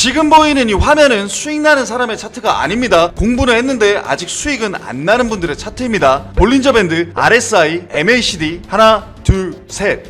지금 보이는 이 화면은 수익 나는 사람의 차트가 아닙니다. 공부는 했는데 아직 수익은 안 나는 분들의 차트입니다. 볼린저 밴드, RSI, MACD 하나, 둘, 셋.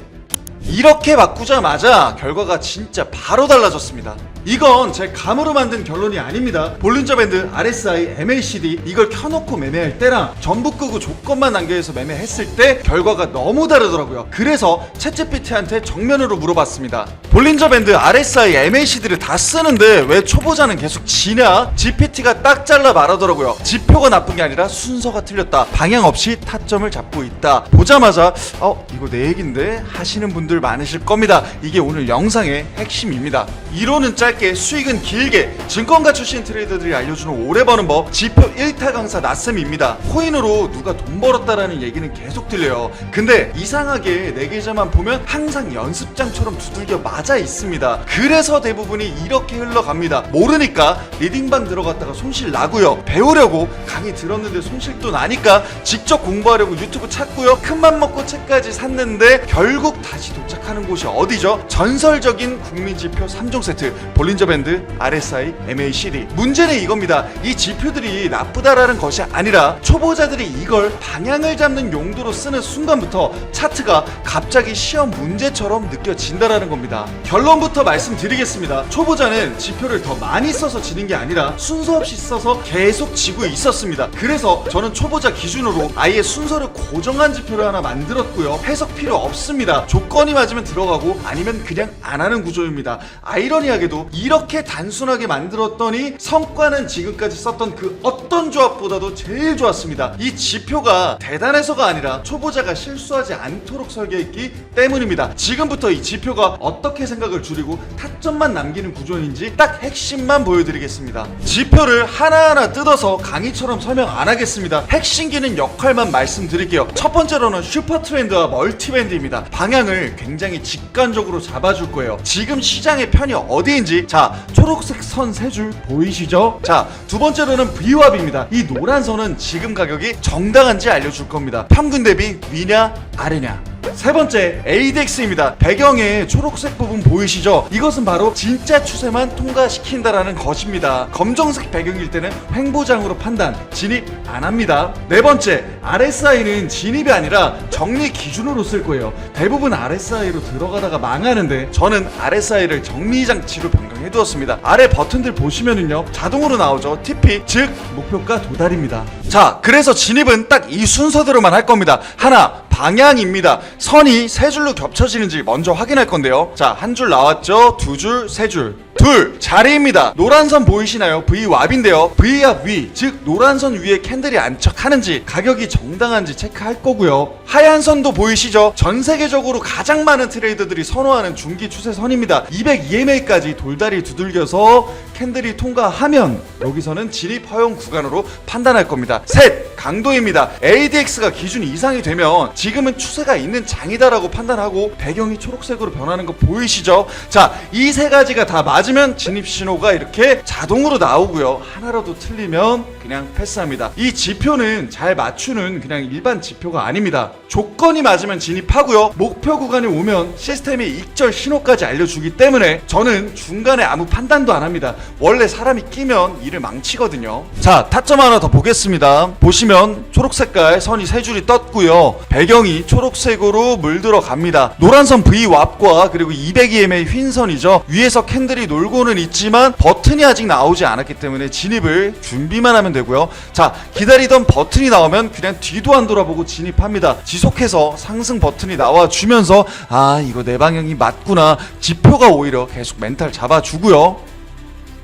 이렇게 바꾸자마자 결과가 진짜 바로 달라졌습니다. 이건 제 감으로 만든 결론이 아닙니다. 볼린저 밴드, RSI, MACD 이걸 켜놓고 매매할 때랑 전부 끄고 조건만 남겨서 매매했을 때 결과가 너무 다르더라고요. 그래서 챗GPT한테 정면으로 물어봤습니다. 볼린저 밴드, RSI, MACD를 다 쓰는데 왜 초보자는 계속 지냐? GPT가 딱 잘라 말하더라고요. 지표가 나쁜 게 아니라 순서가 틀렸다. 방향 없이 타점을 잡고 있다. 보자마자 어 이거 내 얘긴데 하시는 분들 많으실 겁니다. 이게 오늘 영상의 핵심입니다. 이론은 짧게 수익은 길게 증권가 출신 트레이더들이 알려주는 오래 버는 법 지표 1타 강사 나쌤입니다. 코인으로 누가 돈 벌었다라는 얘기는 계속 들려요. 근데 이상하게 내 계좌만 보면 항상 연습장처럼 두들겨 맞아 있습니다. 그래서 대부분이 이렇게 흘러갑니다. 모르니까 리딩방 들어갔다가 손실 나고요. 배우려고 강의 들었는데 손실도 나니까 직접 공부하려고 유튜브 찾고요. 큰맘 먹고 책까지 샀는데 결국 다시 도착하는 곳이 어디죠? 전설적인 국민지표 3종 세트 볼린저 밴드, RSI, MACD 문제는 이겁니다. 이 지표들이 나쁘다라는 것이 아니라 초보자들이 이걸 방향을 잡는 용도로 쓰는 순간부터 차트가 갑자기 시험 문제처럼 느껴진다라는 겁니다. 결론부터 말씀드리겠습니다. 초보자는 지표를 더 많이 써서 지는 게 아니라 순서 없이 써서 계속 지고 있었습니다. 그래서 저는 초보자 기준으로 아예 순서를 고정한 지표를 하나 만들었고요. 해석 필요 없습니다. 조건이 맞으면 들어가고 아니면 그냥 안 하는 구조입니다. 아이러니하게도 이렇게 단순하게 만들었더니 성과는 지금까지 썼던 그 어떤 조합보다도 제일 좋았습니다. 이 지표가 대단해서가 아니라 초보자가 실수하지 않도록 설계했기 때문입니다. 지금부터 이 지표가 어떻게 생각을 줄이고 타점만 남기는 구조인지 딱 핵심만 보여드리겠습니다. 지표를 하나하나 뜯어서 강의처럼 설명 안 하겠습니다. 핵심 기능 역할만 말씀드릴게요. 첫 번째로는 슈퍼 트렌드와 멀티 밴드입니다. 방향을 굉장히 직관적으로 잡아줄 거예요. 지금 시장의 편이 어디인지 자 초록색 선 세 줄 보이시죠? 자 두 번째로는 V왑입니다. 이 노란 선은 지금 가격이 정당한지 알려줄 겁니다. 평균 대비 위냐 아래냐. 세 번째 ADX입니다. 배경에 초록색 부분 보이시죠? 이것은 바로 진짜 추세만 통과시킨다라는 것입니다. 검정색 배경일 때는 횡보장으로 판단, 진입 안 합니다. 네 번째 RSI는 진입이 아니라 정리 기준으로 쓸 거예요. 대부분 RSI로 들어가다가 망하는데 저는 RSI를 정리 장치로 변경해 두었습니다. 아래 버튼들 보시면은요 자동으로 나오죠. TP 즉 목표가 도달입니다. 자 그래서 진입은 딱 이 순서대로만 할 겁니다. 하나 방향입니다. 선이 세 줄로 겹쳐지는지 먼저 확인할 건데요. 자, 한 줄 나왔죠? 두 줄, 세 줄. 둘, 자리입니다. 노란 선 보이시나요? V왑인데요. V압 위, 즉 노란 선 위에 캔들이 안착하는지 가격이 정당한지 체크할 거고요. 하얀 선도 보이시죠? 전 세계적으로 가장 많은 트레이더들이 선호하는 중기 추세선입니다. 200EMA까지 돌다리 두들겨서 캔들이 통과하면 여기서는 진입 허용 구간으로 판단할 겁니다. 셋, 강도입니다. ADX가 기준 이상이 되면 지금은 추세가 있는 장이다라고 판단하고 배경이 초록색으로 변하는 거 보이시죠? 자, 이 세 가지가 다 맞 으면 진입 신호가 이렇게 자동으로 나오고요. 하나라도 틀리면 그냥 패스합니다. 이 지표는 잘 맞추는 그냥 일반 지표가 아닙니다. 조건이 맞으면 진입하고요. 목표 구간에 오면 시스템이 익절 신호까지 알려주기 때문에 저는 중간에 아무 판단도 안 합니다. 원래 사람이 끼면 일을 망치거든요. 자, 타점 하나 더 보겠습니다. 보시면 초록 색깔 선이 세 줄이 떴고요. 배경이 초록색으로 물들어 갑니다. 노란 선 V왑과 그리고 200EMA 흰 선이죠. 위에서 캔들이 놀 고는 있지만 버튼이 아직 나오지 않았기 때문에 진입을 준비만 하면 되고요. 자, 기다리던 버튼이 나오면 그냥 뒤도 안 돌아보고 진입합니다. 지속해서 상승 버튼이 나와주면서 아, 이거 내 방향이 맞구나. 지표가 오히려 계속 멘탈 잡아주고요.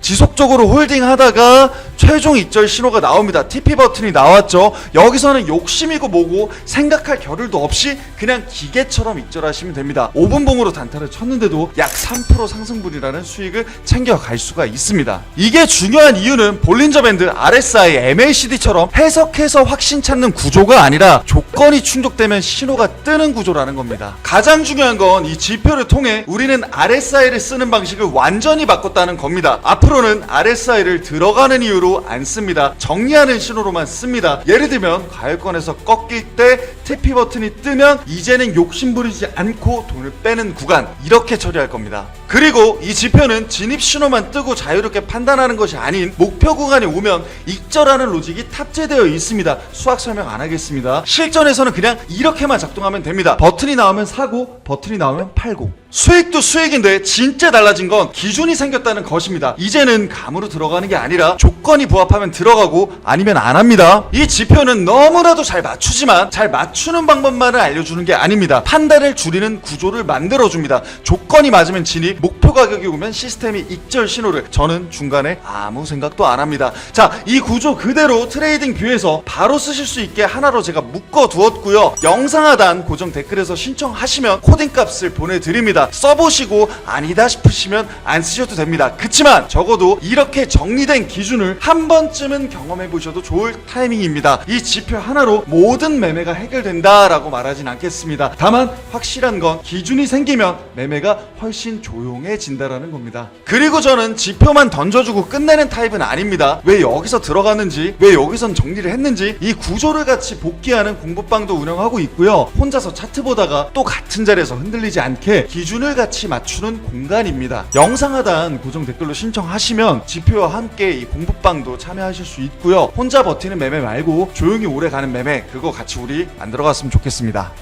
지속적으로 홀딩 하다가 최종 입절 신호가 나옵니다. TP 버튼이 나왔죠. 여기서는 욕심이고 뭐고 생각할 겨를도 없이 그냥 기계처럼 입절하시면 됩니다. 5분 봉으로 단타를 쳤는데도 약 3% 상승분이라는 수익을 챙겨갈 수가 있습니다. 이게 중요한 이유는 볼린저 밴드, RSI, MACD처럼 해석해서 확신 찾는 구조가 아니라 조 건이 충족되면 신호가 뜨는 구조라는 겁니다. 가장 중요한 건 이 지표를 통해 우리는 RSI를 쓰는 방식을 완전히 바꿨다는 겁니다. 앞으로는 RSI를 들어가는 이유로 안 씁니다. 정리하는 신호로만 씁니다. 예를 들면 가열권에서 꺾일 때 TP 버튼이 뜨면 이제는 욕심 부리지 않고 돈을 빼는 구간 이렇게 처리할 겁니다. 그리고 이 지표는 진입 신호만 뜨고 자유롭게 판단하는 것이 아닌 목표 구간에 오면 익절하는 로직이 탑재되어 있습니다. 수학 설명 안 하겠습니다. 실전에서는 그냥 이렇게만 작동하면 됩니다. 버튼이 나오면 사고, 버튼이 나오면 팔고. 수익도 수익인데 진짜 달라진 건 기준이 생겼다는 것입니다. 이제는 감으로 들어가는 게 아니라 조건이 부합하면 들어가고 아니면 안 합니다. 이 지표는 너무나도 잘 맞추지만 잘 맞추 는 방법만을 알려주는 게 아닙니다. 판단을 줄이는 구조를 만들어줍니다. 조건이 맞으면 진입, 목표 가격이 오면 시스템이 익절 신호를 저는 중간에 아무 생각도 안 합니다. 자, 이 구조 그대로 트레이딩 뷰에서 바로 쓰실 수 있게 하나로 제가 묶어 두었고요. 영상 하단 고정 댓글에서 신청하시면 코딩 값을 보내드립니다. 써보시고 아니다 싶으시면 안 쓰셔도 됩니다. 그치만 적어도 이렇게 정리된 기준을 한 번쯤은 경험해 보셔도 좋을 타이밍입니다. 이 지표 하나로 모든 매매가 해결 된다라고 말하진 않겠습니다. 다만 확실한 건 기준이 생기면 매매가 훨씬 조용해진다라는 겁니다. 그리고 저는 지표만 던져주고 끝내는 타입은 아닙니다. 왜 여기서 들어가는지, 왜 여기선 정리를 했는지 이 구조를 같이 복귀하는 공부방도 운영하고 있고요. 혼자서 차트 보다가 또 같은 자리에서 흔들리지 않게 기준을 같이 맞추는 공간입니다. 영상 하단 고정 댓글로 신청하시면 지표와 함께 이 공부방도 참여하실 수 있고요. 혼자 버티는 매매 말고 조용히 오래 가는 매매 그거 같이 우리 만 들어 갔으면 좋겠습니다.